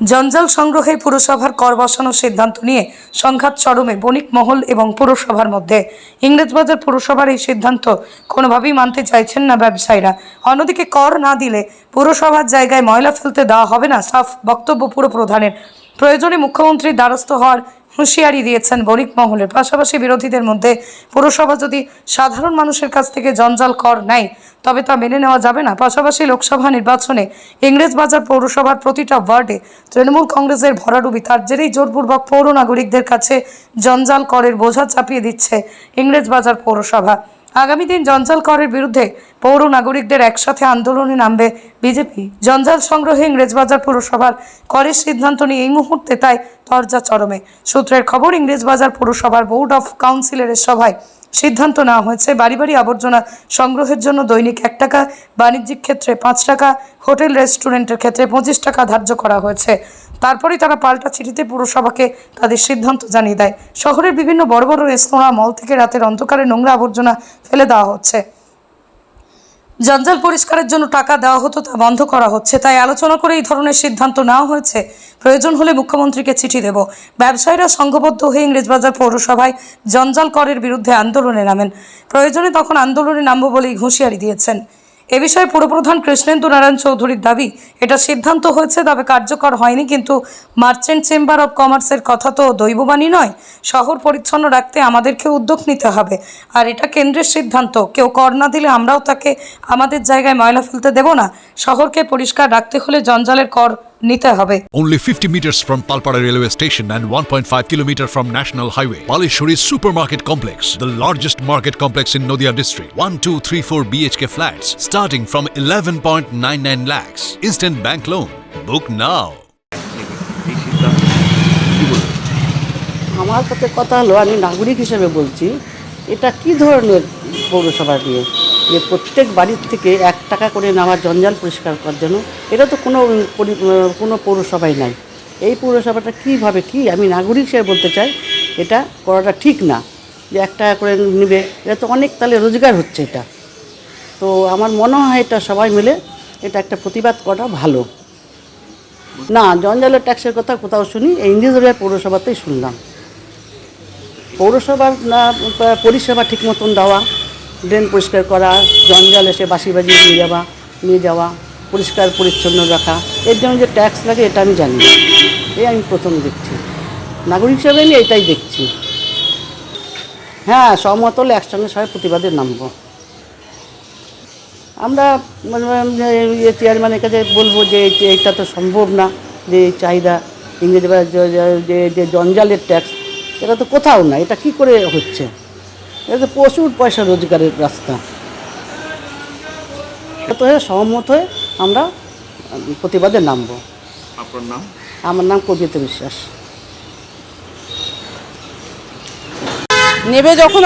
জঞ্জাল সংগ্রহে পুরসভার কর বসানোর সিদ্ধান্ত নিয়ে সংঘাত চরমে বণিক মহল এবং পুরসভার মধ্যে। ইংরেজবাজার পুরসভার এই সিদ্ধান্ত কোনোভাবেই মানতে চাইছেন না ব্যবসায়ীরা। অন্যদিকে কর না দিলে পুরসভার জায়গায় ময়লা ফেলতে দেওয়া হবে না, সাফ বক্তব্য পুরপ্রধানের। প্রয়োজনে মুখ্যমন্ত্রীর দ্বারস্থ হওয়ার হুঁশিয়ারি দিয়েছেন বণিক মহলের। পাশাপাশি বিরোধীদের মধ্যে পুরসভা যদি সাধারণ মানুষের কাছ থেকে জঞ্জাল কর নেয়, তবে তা মেনে নেওয়া যাবে না। পাশাপাশি লোকসভা নির্বাচনে ইংরেজবাজার পৌরসভার প্রতিটা ওয়ার্ডে তৃণমূল কংগ্রেসের ভরাডুবি তার জেরেই জোরপূর্বক পৌর নাগরিকদের কাছে জঞ্জাল করের বোঝা চাপিয়ে দিচ্ছে ইংরেজবাজার পৌরসভা। আগামী দিন জঞ্জাল করের বিরুদ্ধে পৌর নাগরিকদের একসাথে আন্দোলনে নামবে বিজেপি। জঞ্জাল সংগ্রহে ইংরেজবাজার পুরসভার করের সিদ্ধান্ত নিয়ে এই মুহূর্তে তাই তরজা চরমে। সূত্রের খবর, ইংরেজবাজার পুরসভার বোর্ড অফ কাউন্সিলরের সভায় সিদ্ধান্ত নেওয়া হয়েছে। বাড়ি বাড়ি আবর্জনা সংগ্রহের জন্য দৈনিক এক টাকা, বাণিজ্যিক ক্ষেত্রে পাঁচ টাকা, হোটেল, রেস্টুরেন্টের ক্ষেত্রে পঁচিশ টাকা ধার্য করা হয়েছে। তারপরেই তারা পাল্টা চিঠিতে পুরসভাকে তাদের সিদ্ধান্ত জানিয়ে দেয়। শহরের বিভিন্ন বড় বড় রেস্তোরাঁ, মল থেকে রাতের অন্ধকারে নোংরা আবর্জনা ফেলে দেওয়া হচ্ছে। জঞ্জাল পরিষ্কারের জন্য টাকা দেওয়া হতো, তা বন্ধ করা হচ্ছে। তাই আলোচনা করে এই ধরনের সিদ্ধান্ত নেওয়া হয়েছে। প্রয়োজন হলে মুখ্যমন্ত্রীকে চিঠি দেব। ব্যবসায়ীরা সংঘবদ্ধ হয়ে ইংরেজবাজার পৌরসভায় জঞ্জাল করের বিরুদ্ধে আন্দোলনে নামেন। প্রয়োজনে তখন আন্দোলনে নামব বলেই হুঁশিয়ারি দিয়েছেন। এ বিষয়ে পুরপ্রধান কৃষ্ণেন্দু নারায়ণ চৌধুরীর দাবি, এটা সিদ্ধান্ত হয়েছে, তবে কার্যকর হয়নি, কিন্তু মার্চেন্ট চেম্বার অব কমার্সের কথা তো দৈববাণী নয়, শহর পরিচ্ছন্ন রাখতে আমাদেরকে উদ্যোগ নিতে হবে। আর এটা কেন্দ্রের সিদ্ধান্ত, কেউ কর না দিলে আমরাও তাকে আমাদের জায়গায় ময়লা ফেলতে দেব না। শহরকে পরিষ্কার রাখতে হলে জঞ্জালের কর নিতে হবে Only 50 meters from Palpara railway station and 1.5 kilometer from National Highway. Palishuri Supermarket Complex, the largest market complex in Noida district. 1, 2, 3, 4 BHK flats starting from 11.99 lakhs. Instant bank loan. Book now. আমার কাছে কথা হলো আমি নাগরিক হিসেবে বলছি এটা কি ধরনের পৌরসভা নিয়ে যে প্রত্যেক বাড়ির থেকে এক টাকা করে নেওয়ার জঞ্জাল পরিষ্কার করার জন্য, এটা তো কোনো কোনো পৌরসভায় নাই। এই পৌরসভাটা কীভাবে, কি আমি নাগরিক হিসেবে বলতে চাই, এটা করাটা ঠিক না। যে এক টাকা করে নেবে, এটা তো অনেক তাহলে রোজগার হচ্ছে এটা। তো আমার মনে হয় এটা সবাই মিলে এটা একটা প্রতিবাদ করা ভালো। না, জঞ্জালের ট্যাক্সের কথা কোথাও শুনি, এই ইংরেজবাজার পৌরসভাতেই শুনলাম। পৌরসভার না, পরিষেবা ঠিক মতন দেওয়া ড্রেন পরিষ্কার করা, জঞ্জাল এসে বাসি বাজিয়ে নিয়ে যাওয়া নিয়ে যাওয়া, পরিষ্কার, পরিচ্ছন্ন রাখা, এর জন্য যে ট্যাক্স লাগে এটা আমি জানি এই আমি প্রথম দেখছি। নাগরিক হিসাবে আমি এটাই দেখছি। হ্যাঁ সহমত হলে একসঙ্গে সবাই প্রতিবাদে নামবো। আমরা মানে ইয়ে চেয়ারম্যানের কাছে বলব যে এইটা তো সম্ভব না যে চাহিদা ইংরেজি যে যে জঞ্জালের ট্যাক্স এটা তো কোথাও না, এটা কি করে হচ্ছে? এটা তো প্রচুর পয়সা রোজগারের রাস্তা। তো হয়ে সহমত হয়ে আমরা প্রতিবাদে নামবো। আপনার নাম? আমার নাম কবিতা বিশ্বাস। নেবে যখন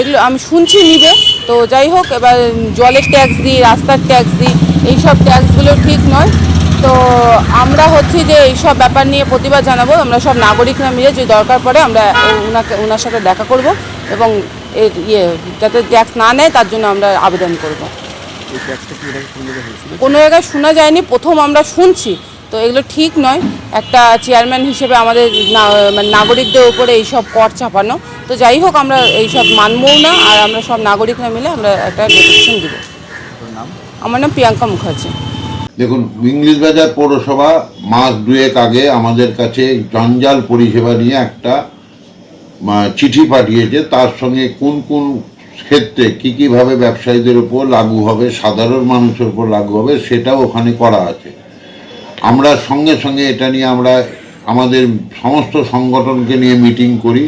এগুলো আমি শুনছি নিবে। তো যাই হোক এবার জলের ট্যাক্স দিই রাস্তার ট্যাক্স দিই এইসব ট্যাক্সগুলো ঠিক নয়। তো আমরা হচ্ছে যে এইসব ব্যাপার নিয়ে প্রতিবাদ জানাব। আমরা সব নাগরিকরা মিলে যদি দরকার পড়ে আমরা ওনাকে ওনার সাথে দেখা করব এবং এর ইয়ে যাতে ট্যাক্স না নেয় তার জন্য আমরা আবেদন করব। কোনো জায়গায় শোনা যায়নি প্রথম আমরা শুনছি। তো এগুলো ঠিক নয়। একটা চেয়ারম্যান হিসেবে আমাদের না- মানে নাগরিকদের উপরে এইসব কর চাপানো। তো যাই হোক আমরা এইসব মানবও না আর আমরা সব নাগরিকরা মিলে আমরা একটা ডেপুটেশন দেব। আমার নাম প্রিয়াঙ্কা মুখার্জি। দেখুন ইংলিশ বাজার পৌরসভা মাস দুয়েক আগে আমাদের কাছে জঞ্জাল পরিষেবা নিয়ে একটা চিঠি পাঠিয়েছে, তার সঙ্গে কোন কোন ক্ষেত্রে কী কীভাবে ব্যবসায়ীদের উপর লাগু হবে, সাধারণ মানুষের উপর লাগু হবে, সেটাও ওখানে করা আছে। আমরা সঙ্গে সঙ্গে এটা নিয়ে আমরা আমাদের সমস্ত সংগঠনকে নিয়ে মিটিং করি।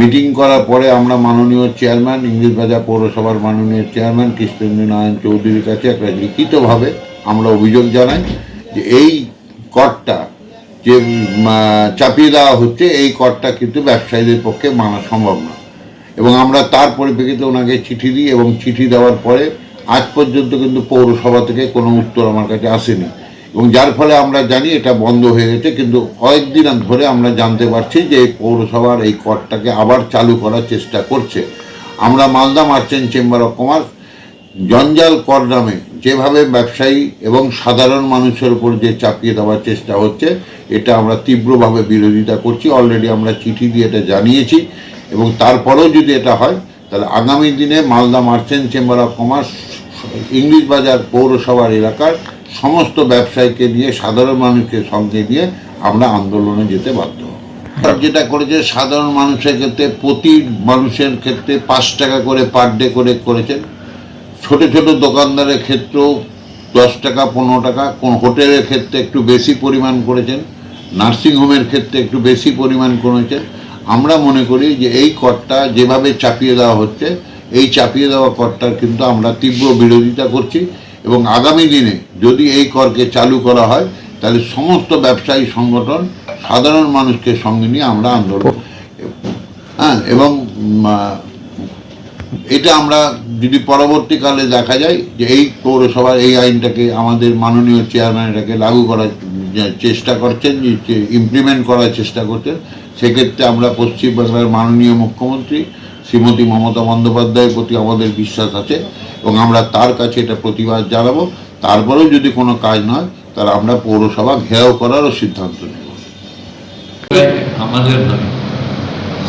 মিটিং করার পরে আমরা মাননীয় চেয়ারম্যান ইংলিশবাজার পৌরসভার মাননীয় চেয়ারম্যান কৃষ্ণেন্দ্র নারায়ণ চৌধুরীর কাছে একটা লিখিতভাবে আমরা অভিযোগ জানাই যে এই করটা যে চাপিয়ে দেওয়া হচ্ছে, এই করটা কিন্তু ব্যবসায়ীদের পক্ষে মানা সম্ভব না। এবং আমরা তার পরিপ্রেক্ষিতে ওনাকে চিঠি দিই এবং চিঠি দেওয়ার পরে আজ পর্যন্ত কিন্তু পৌরসভা থেকে কোনো উত্তর আমার কাছে আসেনি। এবং যার ফলে আমরা জানি এটা বন্ধ হয়ে গেছে, কিন্তু কয়েকদিন ধরে আমরা জানতে পারছি যে এই পৌরসভার এই করটাকে আবার চালু করার চেষ্টা করছে। আমরা Malda merchant chamber of commerce জঞ্জাল কর নামে যেভাবে ব্যবসায়ী এবং সাধারণ মানুষের উপর যে চাপিয়ে দেওয়ার চেষ্টা হচ্ছে, এটা আমরা তীব্রভাবে বিরোধিতা করছি। অলরেডি আমরা চিঠি দিয়ে এটা জানিয়েছি এবং তারপরেও যদি এটা হয়, তাহলে আগামী দিনে Malda merchant chamber of commerce English Bazar পৌরসভার এলাকার সমস্ত ব্যবসায়ীকে নিয়ে, সাধারণ মানুষকে সঙ্গে নিয়ে আমরা আন্দোলনে যেতে বাধ্য যেটা করেছে, সাধারণ মানুষের ক্ষেত্রে, প্রতি মানুষের ক্ষেত্রে পাঁচ টাকা করে পার ডে করে করেছেন ছোট ছোট দোকানদারের ক্ষেত্রেও দশ টাকা পনেরো টাকা কোন হোটেলের ক্ষেত্রে একটু বেশি পরিমাণ করেছেন নার্সিংহোমের ক্ষেত্রে একটু বেশি পরিমাণ করেছেন। আমরা মনে করি যে এই করটা যেভাবে চাপিয়ে দেওয়া হচ্ছে এই চাপিয়ে দেওয়া করটার কিন্তু আমরা তীব্র বিরোধিতা করছি এবং আগামী দিনে যদি এই করকে চালু করা হয় তাহলে সমস্ত ব্যবসায়ী সংগঠন সাধারণ মানুষকে সঙ্গে নিয়ে আমরা আন্দোলন হ্যাঁ এবং এটা আমরা যদি পরবর্তীকালে দেখা যায় যে এই পৌরসভার এই আইনটাকে আমাদের মাননীয় চেয়ারম্যান এটাকে লাগু করার চেষ্টা করছেন, যে ইমপ্লিমেন্ট করার চেষ্টা করছেন, সেক্ষেত্রে আমরা পশ্চিমবাংলার মাননীয় মুখ্যমন্ত্রী শ্রীমতী মমতা বন্দ্যোপাধ্যায়ের প্রতি আমাদের বিশ্বাস আছে এবং আমরা তার কাছে এটা প্রতিবাদ জানাব। তারপরেও যদি কোনো কাজ নয় তাহলে আমরা পৌরসভা ঘেরাও করারও সিদ্ধান্ত নেব। আমাদের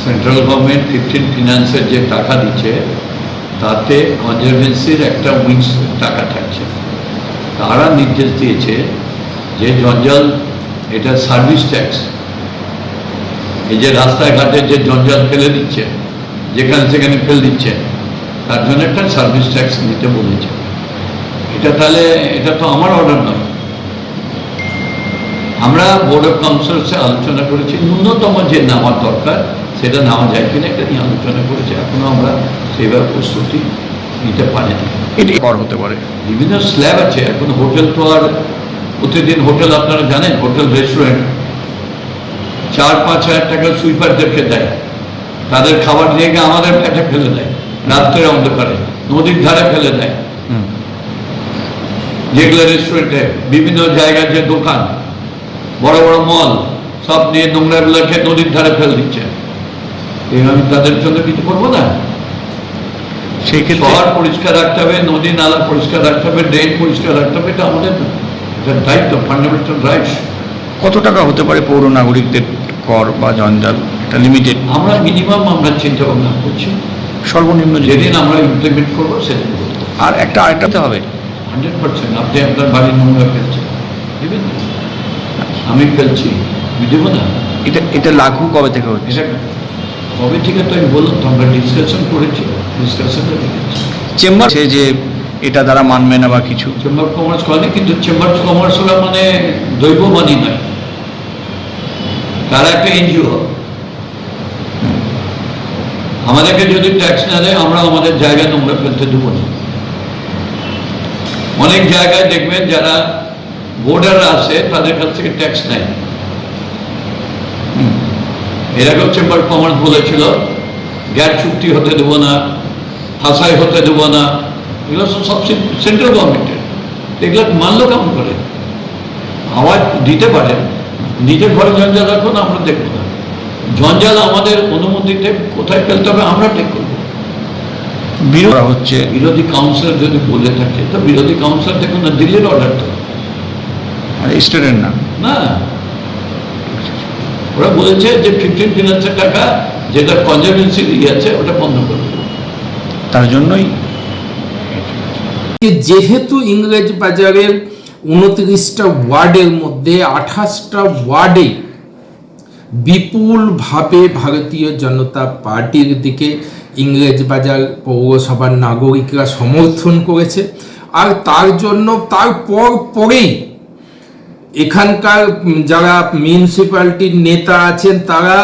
সেন্ট্রাল গভর্নমেন্ট ফিফটিন ফিনান্সের যে টাকা দিচ্ছে, তাতে কনজারভেন্সির একটা উইংস টাকা থাকছে। তারা নির্দেশ দিয়েছে যে জঞ্জাল এটা সার্ভিস ট্যাক্স এই যে রাস্তাঘাটে যে জঞ্জাল ফেলে দিচ্ছে, যেখানে সেখানে ফেলে দিচ্ছে, তার জন্য একটা সার্ভিস ট্যাক্স নিতে বলেছে। এটা তাহলে, এটা তো আমার অর্ডার নয়। আমরা বোর্ড অফ কাউন্সিলসে আলোচনা করেছি, ন্যূনতম যে নামার দরকার সেটা নেওয়া যায় কিনা এটা নিয়ে আলোচনা করেছে। এখনও আমরা সেইভাবে প্রস্তুতি নিতে পারিনি। এটি কর হতে পারে? বিভিন্ন স্ল্যাব আছে। এখন হোটেল তো আর প্রতিদিন হোটেল আপনারা জানেন হোটেল রেস্টুরেন্ট চার পাঁচ হাজার টাকা সুইপারদেরকে দেয়। তাদের খাবার দিয়ে গিয়ে আমাদের কাছে ফেলে দেয়। রাত্রের অন্ধকারে নদীর ধারে ফেলে দেয়। যেগুলো রেস্টুরেন্টে বিভিন্ন জায়গার যে দোকান বড় বড় মল সব নিয়ে নোংরাগুলোকে নদীর ধারে ফেলে দিচ্ছে। আমি তাদের জন্য কিছু করব না। সেই ক্ষেত্রে শহর পরিষ্কার রাখতে হবে নদী নালা পরিষ্কার রাখতে হবে ড্রেন পরিষ্কার রাখতে হবে এটা আমাদের দায়িত্ব ফান্ডামেন্টাল রাইটস কত টাকা হতে পারে পৌর নাগরিকদের কর বা জঞ্জাল? এটা লিমিটেড আমরা মিনিমাম আমরা চিন্তা ভাবনা করছি। সর্বনিম্ন যেদিন আমরা ইমপ্লিমেন্ট করব সেদিন আর একটা আরেকটাতে হবে। হান্ড্রেড পার্সেন্ট আপনি আপনার বাড়ির নোংরা ফেলছেন। দেবেন? আমি ফেলছি। আমি দেবো না। এটা এটা লাগু কবে থেকে হচ্ছে? কবে থেকে তো আমি বললাম তো আমরা ডিসকাশন করেছি দেখেছি। চেম্বার সে যে এটা দ্বারা মানবে না বা কিছু। চেম্বার কমার্স করে কিন্তু চেম্বার অফ কমার্স হলো মানে দৈববাণী নয়। তারা একটা এনজিও আমাদেরকে যদি ট্যাক্স না দেয় আমরা আমাদের জায়গা নোংরা ফেলতে দেবো না। অনেক জায়গায় দেখবেন যারা বোর্ডার আছে তাদের কাছ থেকে ট্যাক্স নেয়। এর আগেও চেম্বার কমার্স বলেছিল গ্যাস চুক্তি হতে দেবো না হাসাই হতে দেবো না। এগুলো সব সেন্ট্রাল গভর্নমেন্টের এগুলো মানলো কেমন করে? আওয়াজ দিতে পারে নিজের ঘরে জঞ্জাল রাখুন আমরা দেখব না। জঞ্জাল আমাদের অনুমতিতে কোথায় ফেলতে হবে আমরা ঠিক করব। বিরোধ হচ্ছে। বিরোধী কাউন্সিল যদি বলে থাকে তো বিরোধী কাউন্সিল দেখুন না দিল্লির অর্ডার তো। স্টেটের না না। ওরা বলেছে যে ফিফটিন ফিনান্সের টাকা যেটা কনজারভেন্সি ইয়ে আছে ওটা বন্ধ করবে তার জন্যই যেহেতু ইংরেজ বাজারের উনত্রিশটা ওয়ার্ডের মধ্যে আঠাশটা ওয়ার্ডে বিপুলভাবে ভারতীয় জনতা পার্টির দিকে ইংরেজ বাজার পৌরসভার নাগরিকরা সমর্থন করেছে। আর তার জন্য তারপর পরেই এখানকার যারা মিউনিসিপ্যালিটির নেতা আছেন, তারা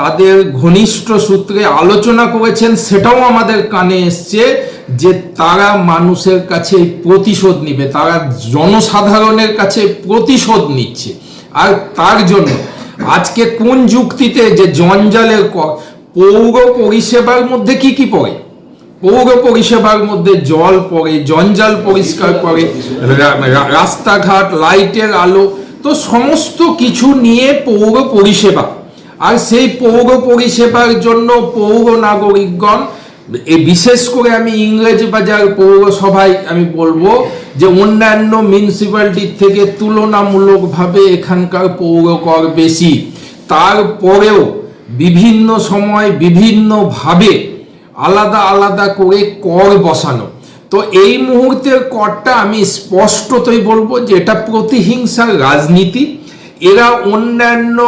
তাদের ঘনিষ্ঠ সূত্রে আলোচনা করেছেন, সেটাও আমাদের কানে এসছে যে তারা মানুষের কাছে প্রতিশোধ নিবে, তারা জনসাধারণের কাছে প্রতিশোধ নিচ্ছে। আর তার জন্য আজকে কোন যুক্তিতে যে জঞ্জালের পৌর পরিষেবার মধ্যে কি কি পড়ে? পৌর পরিষেবার মধ্যে জল পড়ে, জঞ্জাল পরিষ্কার করে রাস্তাঘাট, লাইটের আলো, তো সমস্ত কিছু নিয়ে পৌর পরিষেবা আর সেই পৌর পরিষেবার জন্য পৌর নাগরিকগণ এই বিশেষ করে আমি ইংরেজ বাজার পৌরসভায় আমি বলব যে অন্যান্য মিউনিসিপ্যালিটির থেকে তুলনামূলকভাবে এখানকার পৌর কর বেশি। তারপরেও বিভিন্ন সময় বিভিন্নভাবে আলাদা আলাদা করে কর বসানো। তো এই মুহূর্তের করটা আমি স্পষ্টতই বলব যে এটা প্রতিহিংসার রাজনীতি। এরা অন্যান্য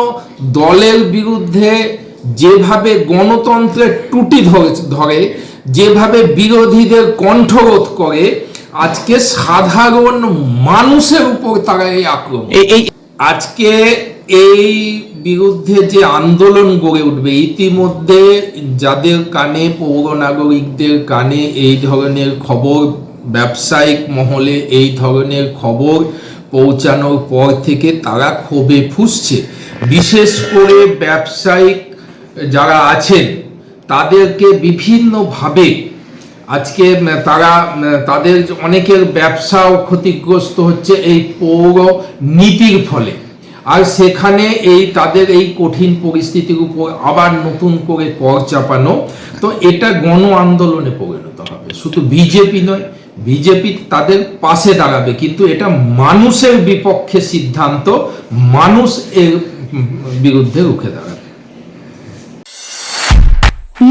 দলের বিরুদ্ধে যেভাবে গণতন্ত্রের টুটি ধরে ধরে যেভাবে বিরোধীদের কণ্ঠরোধ করে আজকে সাধারণ মানুষের উপর তারা এই আক্রমণ। আজকে এই বিরুদ্ধে যে আন্দোলন গড়ে উঠবে, ইতিমধ্যে যাদের কানে পৌর নাগরিকদের কানে এই ধরনের খবর, ব্যবসায়িক মহলে এই ধরনের খবর পৌঁছানোর পর থেকে তারা ক্ষোভে ফুসছে। বিশেষ করে ব্যবসায়িক যারা আছেন, তাদেরকে বিভিন্নভাবে আজকে তারা, তাদের অনেকের ব্যবসাও ক্ষতিগ্রস্ত হচ্ছে এই পৌর নীতির ফলে। আর সেখানে এই তাদের এই কঠিন পরিস্থিতির উপর আবার নতুন করে কর চাপানো, তো এটা গণ আন্দোলনে পরিণত হবে। শুধু বিজেপি নয়, বিজেপি তাদের পাশে দাঁড়াবে, কিন্তু এটা মানুষের বিপক্ষে সিদ্ধান্ত, মানুষ এর বিরুদ্ধে রুখে দাঁড়াবে।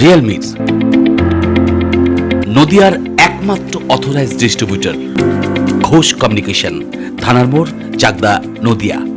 রিয়েলমি নদিয়ার একমাত্র অথরাইজড ডিস্ট্রিবিউটর ঘোষ কমিউনিকেশন থানার মোড় চাকদা নদিয়া।